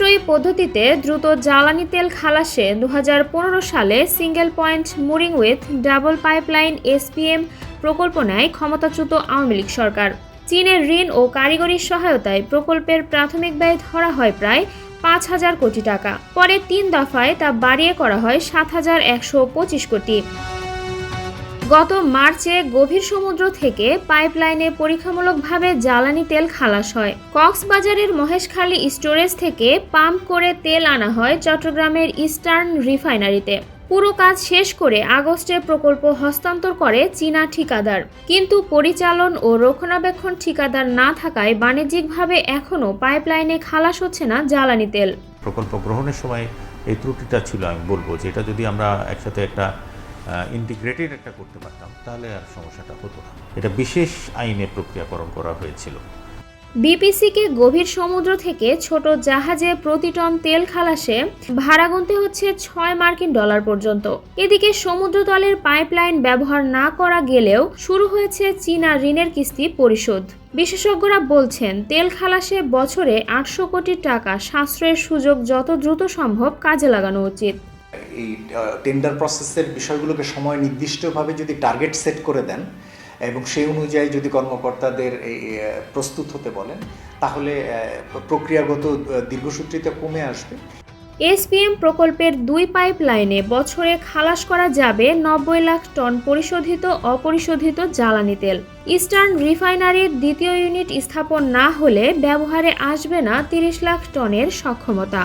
সাশ্রয়ী পদ্ধতিতে দ্রুত জ্বালানি তেল খালাসে দু হাজার পনেরো সালে single point mooring with double pipeline SPM প্রকল্প নেয় ক্ষমতাচ্যুত আওয়ামী লীগ সরকার। চীনের ঋণ ও কারিগরি সহায়তায় প্রকল্পের প্রাথমিক ব্যয় ধরা হয় প্রায় পাঁচ হাজার কোটি টাকা। পরে তিন দফায় তা বাড়িয়ে করা হয় সাত হাজার একশো পঁচিশ কোটি। গত মার্চে গভীর সমুদ্র থেকে পাইপলাইনে পরীক্ষামূলকভাবে জ্বালানি তেল খালাস হয়। কক্সবাজারের মহেশখালী স্টোরেজ থেকে পাম্প করে তেল আনা হয় চট্টগ্রামের ইস্টার্ন রিফাইনারিতে। পুরো কাজ শেষ করে আগস্টে প্রকল্প হস্তান্তর করে চীনা ঠিকাদার। কিন্তু পরিচালন ও রক্ষণাবেক্ষণ ঠিকাদার না থাকায় বাণিজ্যিকভাবে এখনও পাইপলাইনে খালাস হচ্ছে না জ্বালানি তেল। প্রকল্প গ্রহণের সময় এই ত্রুটিটা ছিল, আমি বলব যে এটা যদি আমরা একসাথে একটা ইন্টিগ্রেটেড একটা করতে পারতাম, তাহলে আর সমস্যাটা হতো না। এটা বিশেষ আইনে প্রক্রিয়াকরণ করা হয়েছিল। বিপিসিকে গভীর সমুদ্র থেকে ছোট জাহাজে প্রতি টন তেল খালাসে ভাড়া গুনতে হচ্ছে ছয় মার্কিন ডলার পর্যন্ত। এদিকে সমুদ্রতলের পাইপলাইন ব্যবহার না করা গেলেও শুরু হয়েছে চীনা ঋণের কিস্তি পরিশোধ। বিশেষজ্ঞরা বলছেন, তেল খালাসে বছরে আটশো কোটি টাকা সাশ্রয়ের সুযোগ যত দ্রুত সম্ভব কাজে লাগানো উচিত। এই টেন্ডার প্রসেসের বিষয়গুলোকে সময় নির্দিষ্টভাবে যদি টার্গেট সেট করে দেন এবং সেই অনুযায়ী যদি কর্মকর্তাদের প্রস্তুত হতে বলেন, তাহলে প্রক্রিয়াগত দীর্ঘসূত্রিতা কমে আসবে। এসপিএম প্রকল্পের দুই পাইপ লাইনে বছরে খালাস করা যাবে নব্বই লাখ টন পরিশোধিত, অপরিশোধিত জ্বালানি তেল। ইস্টার্ন রিফাইনারির দ্বিতীয় ইউনিট স্থাপন না হলে ব্যবহারে আসবে না তিরিশ লাখ টনের সক্ষমতা।